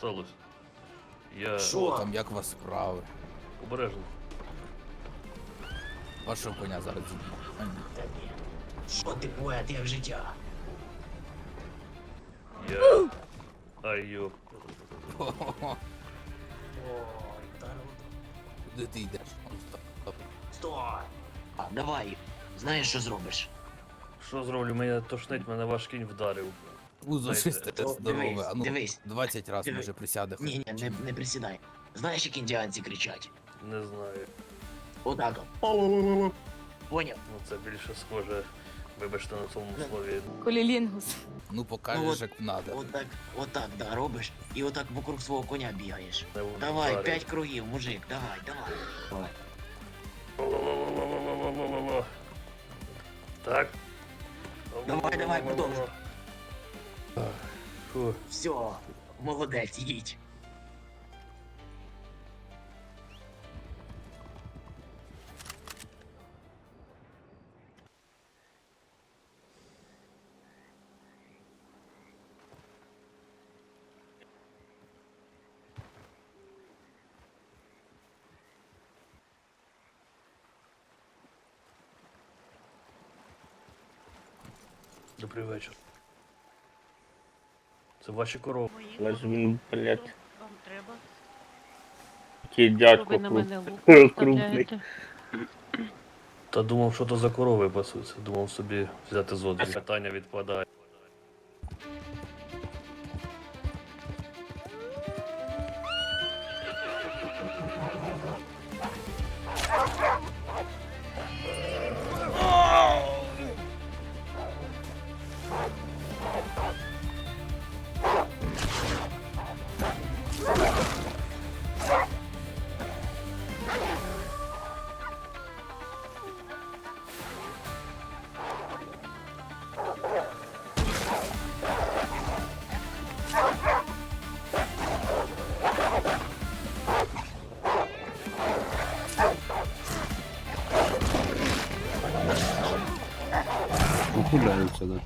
досталось. Я Що? Там як вас справи? обережно. Вашого коня зараз зіб'ю. А, ні. Та ні. Що ти поет, як життя? Я. Ай йоп. Хо-хо-хо. Ой, та ну. Куди ти йдеш? Он, стоп, стоп. Стой! А, давай. Знаєш, що зробиш? Що зроблю? Мене тошнить, мене ваш кінь вдарив. Пузо Знаєте, чисте, о, здорове. дивись, А ну, дивись. 20 разів може присяде. Ні, ні, не, не присідай. Знаєш, як індіанці кричать? Не знаю. Отак. от. Поняв? Ну це більше схоже. Вибачте на цьому слові. Колілінгус. Ну Ну, покажеш, от- як надо. Отак, отак, да, робиш. І отак вокруг свого коня бігаєш. Не Давай, вдарив. п'ять кругів, мужик, давай, давай. Давай. Так. Давай, давай, продовжуй. Все, молодець, їдь. Добрий вечір. Це ваші корови. Але ж він, блядь, Вам треба. такий дядько Ви на кру- лук крупний. вставляєте. Та думав, що то за корови пасуться. Думав собі взяти зоду. Питання відпадає. Kurde, nie sprzedać.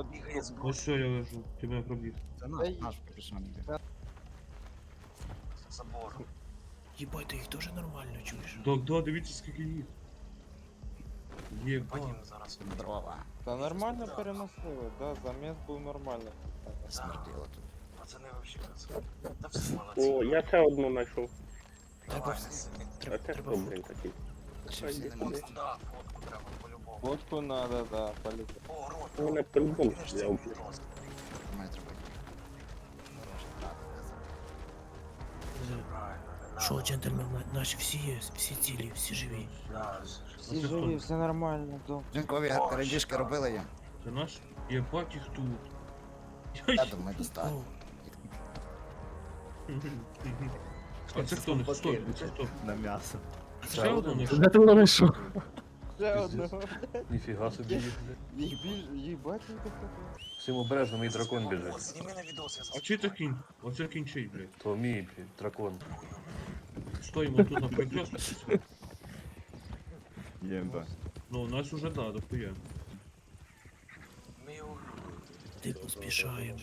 Ухиляються, да. Ось що я лежу, тебе пробіг. Єбать, ти їх теж нормально чуєш. Так, да, дивіться скільки їх. Єба. Дрова. Та нормально переносили, да, заміс був нормальний. Смерділо тут. О, я ще одну знайшов. Треба, А треба, це треба хто, блін, такий? Ще всі на місці. Фотку надо, да, політи. У мене по-любому взяв. Що, джентльмен, на- наші всі є, всі цілі, всі живі. Всі живі, все нормально, да. Жінкові крадіжки робили їм. Це наш? Єбать їх тут. Я думаю, достатньо. О, А це хто? не хто? На м'ясо. Ще одну знайшов? Де ти? Ще одного. Ніфіга собі їх. Їх біль, їбать, їх тут. Всім обережно, мій дракон біжить. А чи це кінь? Оце кінь чий, блядь. То мій блін, дракон. Стоїмо тут на перекрестку. Ємба. Ну, у нас уже да, дохуя. ти поспішаємо.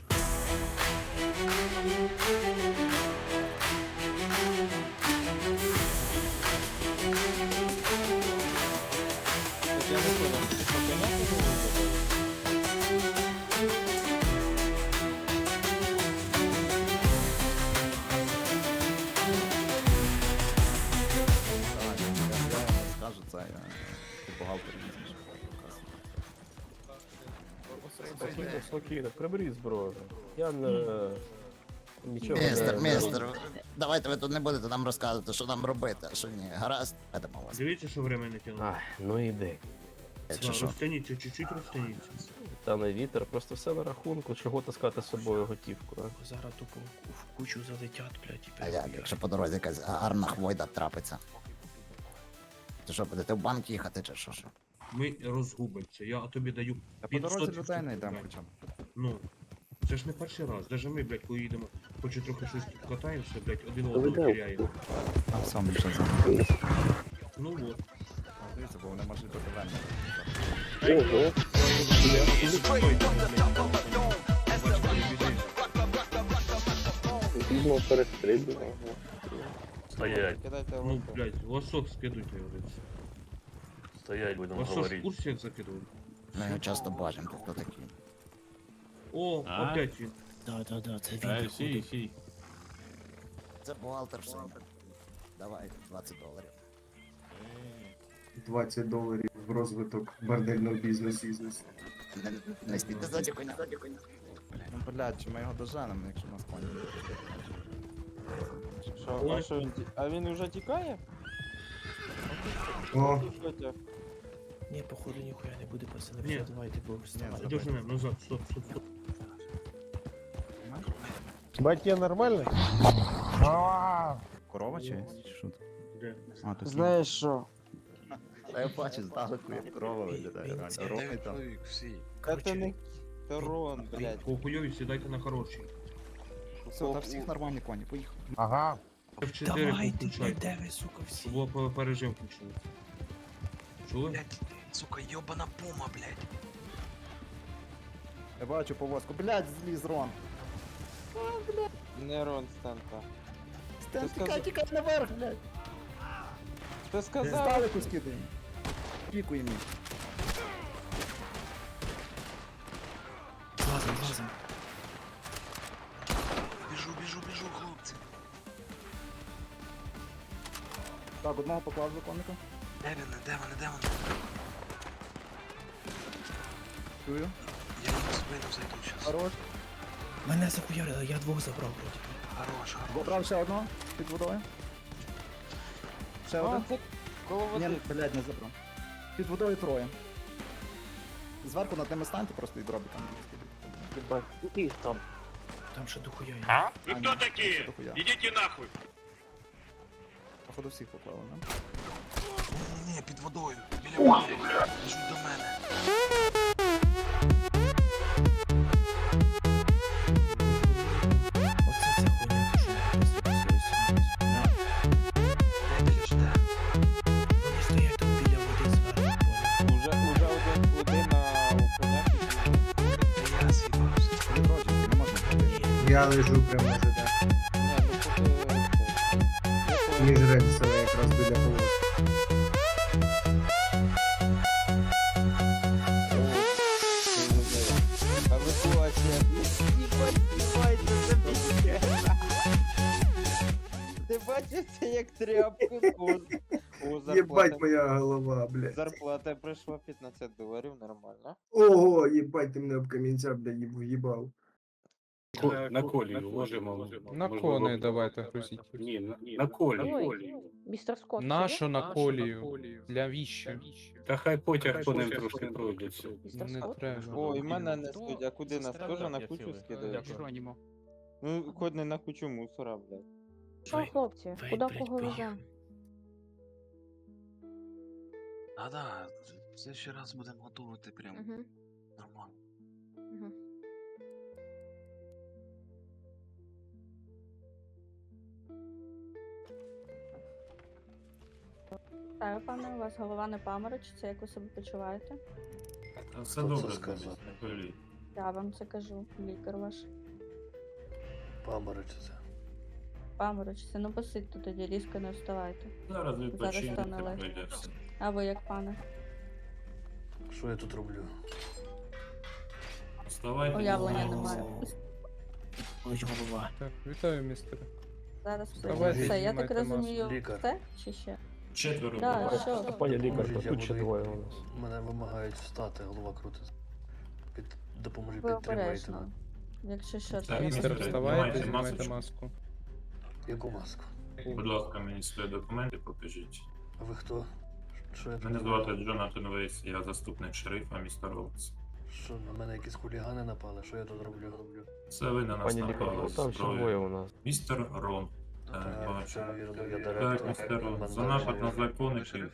Спокійно, приберіть зброю. Я не. Нічого Містер, не... містер, давайте ви тут не будете нам розказувати, що нам робити, а що ні. Гаразд, Йдемо вас. Дивіться, що время не тягнуло. Ах, ну іди. Чи що? Розтяніться, чуть-чуть розтяніться. Та не вітер, просто все на рахунку, чого таскати з собою готівку. А? Зараз тупо в- в кучу залетять, блядь, і А як, перестають. якщо по дорозі якась гарна хвойда трапиться? То що, будете в банк їхати чи що? що? Ми розгубимося. Я тобі даю А по дорозі людей не йдемо хоча б. Ну, це ж не перший раз. Даже ми, блядь, коли їдемо, хоч і трохи щось тут катаємося, блядь, один Та одного теряємо. А сам більше за. Ну от. А, Дивіться, бо вони можуть. Ого. Пізно перестрибнуло. Стоять, Ну, блядь, лосок скидуйте, говорить. Стоять, будемо Лосок в говорити. курсі як закидував? Ми його часто бачимо, хто такий. О, опять він. Да, да, да, це він виходить. Це бухгалтер все. Давай, 20 доларів. 20 доларів в розвиток бордельного бізнесу. Не, не спійте ззаді коня. Ну, блядь, чи ми його доженемо, якщо нас коні. Що, а що він ті- А він вже тікає? О. Ні, походу ніхуя не буде, пацани. Ні. Все, давайте, бо вставайте. Ідеш на мене, назад, стоп, стоп, стоп. Батя нормальний? Корова чи? чи що? Де? А, Знаєш що? Та я бачу здалеку, як корова виглядає. реально. Там. Та ти не Терон, блядь. По хуйові сідайте на хороший. Все, та всіх нормальні коні, поїхали. F4 Давайте, включайте. блядь, де ви, сука, всі? Щоб було по- пережим включили. Чули? Сука, йобана пума, блядь. Я бачу повозку. Блядь, зліз Рон. Не Рон Стента. Стен, Ти тікай, сказав- тікай наверх, блядь. Ти сказав, Здалеку скидаємо. Пікуємо їх. Злазим, злазим. Так, одного поклав законника. Де вони, де вони, де вони? Чую. Я йому спину зайду щас. Хорош. Мене захуярили, я двох забрав, вроді. Хорош, хорош. Забрав ще одного під водою. Ще один. це коло Ні, води. блядь, не забрав. Під водою троє. Зверху над ними станьте просто і дробі там. там. Там ще дохуя є. А? І хто такі? Ідіть нахуй. Походу всіх поклали, да? Ні, ні, під водою. Біля води. Біжуть до мене. Оце ця хуйня, то що я Де біля де? Вони стоять тут біля води зверху, понял? Уже, уже один, один на конях. Де я з'їбався. Відродження, не можна я лежу прямо Між рельсами якраз біля. Ти бачиш як тряпку? О, о, зарплата. Єбать моя голова, блядь. Зарплата прийшла 15 доларів, нормально. Ого, єбать ти мене об камінця, блядь, їб- їбав. На колію ложимо. На кони давайте грузіть. Ні, на, на колію. Містер Скотт. Нашу на колію. Для віща. Та хай потяг по ним трошки пройдеться. Містер Не Скотт? треба. О, і мене не судять, а куди нас теж на кучу скидають? Ну, хоч не на кучу мусора, блядь. Що, Ви- хлопці, ви, куди блядь, кого веземо? поїхали. А да, це ще раз будемо готувати прям Угу. Вас голова не паморочиться, як ви себе почуваєте? Все Хто це добре, сказав? Я вам це кажу, лікар ваш. Паморочиться. Паморочиться, ну посидьте тоді, різко не вставайте. Зараз стане відпочинете, легше. пройде все. А ви як пане? Що я тут роблю? Вставайте. Уявлення ну, немає. Голова. Так, вітаю, містере. Зараз Давайте все. Я так знімайте розумію. Лікар. все чи ще? Четверо. Да, було. що? Пані лікар, тут ще двоє у нас. Мене вимагають встати, голова крутиться. Під... Допоможи, Ви підтримайте обережно. мене. Якщо що, то Так, я Містер, розумію. вставайте, знімайте знімайте масочку. маску. Яку маску? Будь ласка, мені свої документи покажіть. А ви хто? Що я Мене звати? Джонатан Вейс, я заступник шерифа міста Роудс. Що на мене якісь хулігани напали? Що я тут роблю? роблю? Це ви на нас Пані лікар, напали там ще двоє у нас. Містер Рон. Е, Так, бачу. це вірно, я Так, директор. містер Рон. За напад на законників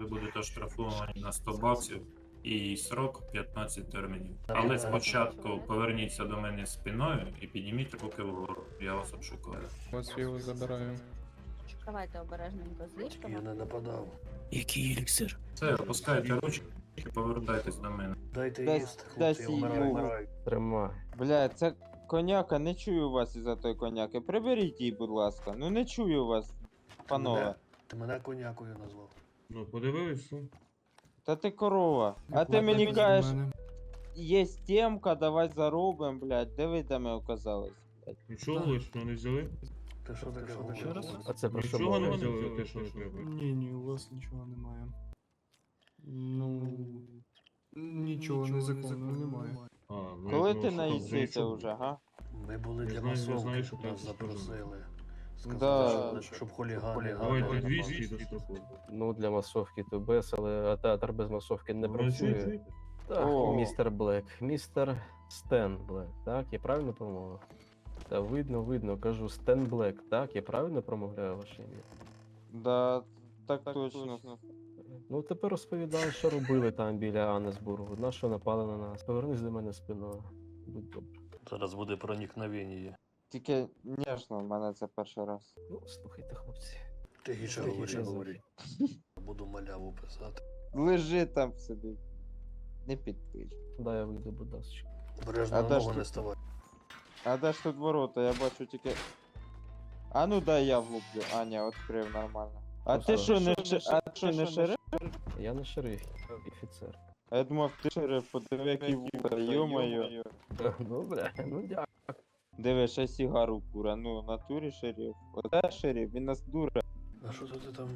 ви будете оштрафовані на 100 баксів і срок 15 термінів. Але спочатку поверніться до мене спиною і підніміть руки вгору. Я вас обшукаю. Вас його забираю. Давайте обережненько з Я не нападав. Який еліксир? Все, опускайте ручки і повертайтесь до мене. Дайте їсти, хлопці, я десь вмираю. Тримай. Бля, це коняка, не чую вас із-за той коняки. Приберіть її, будь ласка. Ну не чую вас, панове. Ти мене конякою назвав. Ну, подивилися. Та ти корова. А ти мені кажеш, є темка, давай заробимо, блядь. Де ви там оказались? Нічого лишнього не взяли? Ти що таке Ще раз? А це про що Нічого не мова? взяли, те, що не треба. Ні, ні, у вас нічого немає. Ну. Нічого незаконного немає. А, ну, Коли ти що там наїсився нічого. вже, га? Ми були Я для знаю, я знаю, масовки, що нас запросили. Да. Сказали, щоб хулігани Давайте гадали. дві світи штрафують. Ну, для масовки то без, але театр без масовки не Ну, працює. Так, О. містер Блек. Містер Стен Блек, так? Я правильно промовив? Та видно, видно, кажу Стен Блек, так? Я правильно промовляю ваше ім'я? Да, так точно. Ну, тепер розповідай, що робили там біля Аннесбургу, на що напали на нас. Повернись до мене спиною. Будь добре. Зараз буде проникновення. Тільки ніжно, в мене це перший раз. Ну, слухайте, хлопці. Ти гірше Ти говори, говори. Буду маляву писати. Лежи там собі. Не підпиш. Дай я вийду, будь ласка. Обережно А на ногу тут? не ставай. А де ж тут ворота? Я бачу тільки. А ну дай я влуплю. А, ні, відкрив нормально. А Ну, ти що? не ши... а ти що, не шериф? Я не шериф, я офіцер. А я думав, ти шериф, подиви, який вуха, йо-моє. Добре, ну дякую. Диви, ще сігару кура, ну, в натурі шериф. Оте шериф, він нас дуре. А що це ти там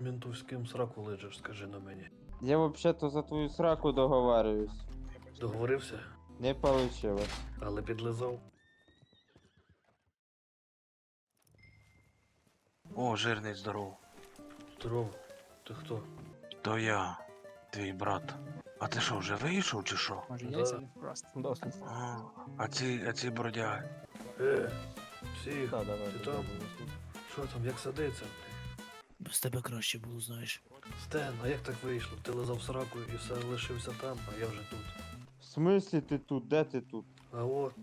ментовським сраку лежиш, скажи на мені. Я взагалі-то за твою сраку договарююсь. Договорився, Не получилось. але підлизав. О, жирний здоров. Здорово. Ти хто? То я, твій брат. А ти що, вже вийшов чи що? Да. Досить. А, а ці, а ці бродяги. Е, всіх. Так, давай. Ти там? Що там, як садиться? Без тебе краще було, знаєш. Стен, а як так вийшло? Ти лизав сраку і все лишився там, а я вже тут. В смислі ти тут? Де ти тут? А от,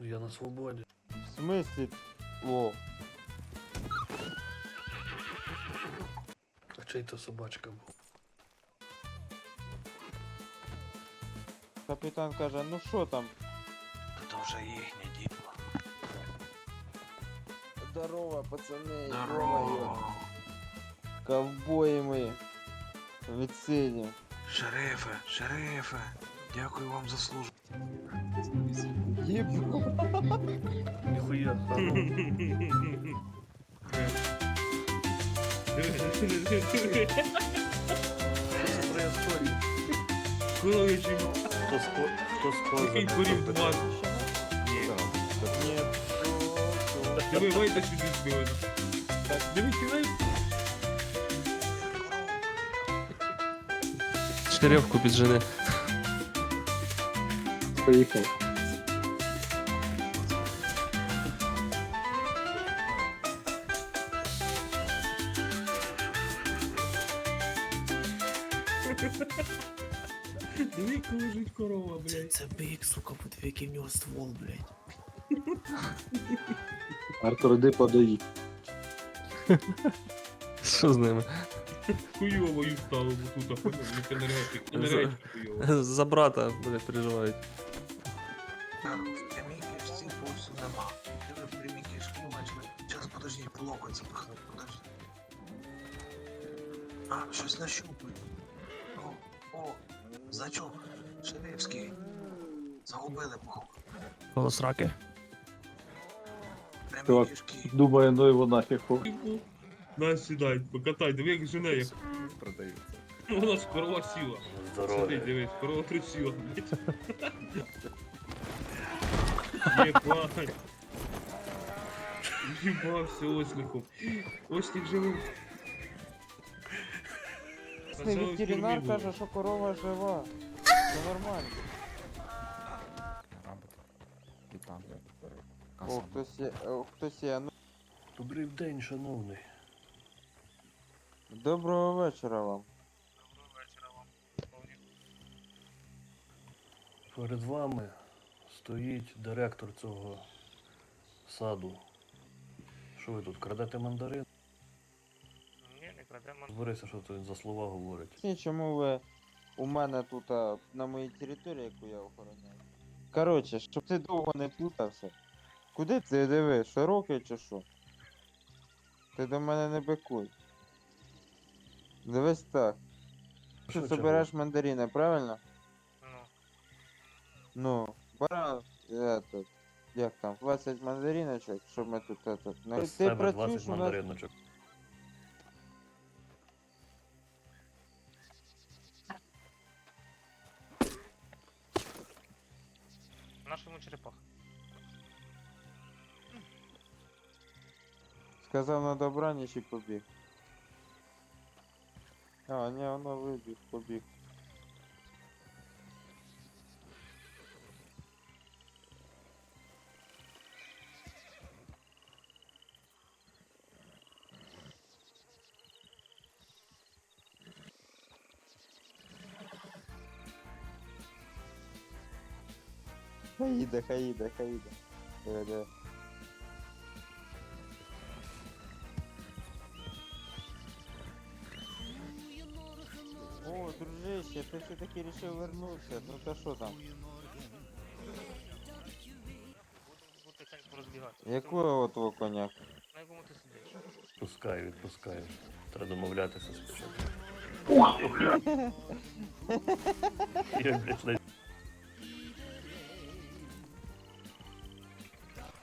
я на свободі. В смислі? О, чий то собачка був? капітан каже, ну що там? Та то вже їхнє діло. Здорово, пацани. Здорово. Ковбої ми. Відсидім. Шерифе, шерифе. Дякую вам за службу. Єбу. Ніхуя. А ну, що це происходит? Коровичі. Хто ско... Хто скоро Який курів два. Ні. Диви, вийде сюди збили. Диви, кидай. Шеревку піджени. Поїхав. Диви, яка лежить корова, блядь. це бик, сука, подиви, який в нього ствол, блядь. Артур, іди подої. Що з ними? Хуйово їм стало бо тут, а як енергетик. Енергетик хуйово. За брата, блядь, переживають. Прямій кишці пульсу нема. Диви, в прямій кишки бачили. Зараз, подожди, по локоть запихну, подожди. А, щось нащупаю. О, о, значок. Шерифський. Загубили, походу. Голос раки. Прямій кишки. Думаю, ну його нафіг. На, сідай, покатай, диви, як жене, як. Продаються. Ну, вона ж корова сіла. Сиди, дивись, корова трусила, блядь. Єбать. Їбався осликом. Ослик живий. Це ветеринар фірмі каже, було. що корова жива. Це нормально. О, Каса. хтось є, о, хтось є. Ну, Добрий день, шановний. доброго вечора вам. Перед вами стоїть директор цього саду. Що ви тут, крадете мандарин? Зберися, що тут за слова говорить. Ні, чому ви у мене тут а, на моїй території, яку я охороняю. Коротше, щоб ти довго не плутався. Куди ти диви, широкий чи що? Ти до мене не бикуй. Дивись так. Ти Що собереш мандарини, правильно? Ну, Ну, бара, этот, як там, 20 мандариночок, щоб ми тут этот. Ну, ти працюєш 20 у нас мандариночок. в нашому черепах. Сказав на добраніч і побіг. А, ні, воно вибіг, побіг. Хай їде, хай їде, хай їде. Диви, диви. О, дружище, ти все-таки рішив вернутися. Ну та що там? Потихеньку розбігати. Якого твого коня? На якому ти сидиш? Відпускаю, відпускаю. Треба домовлятися спочатку. Я, блядь,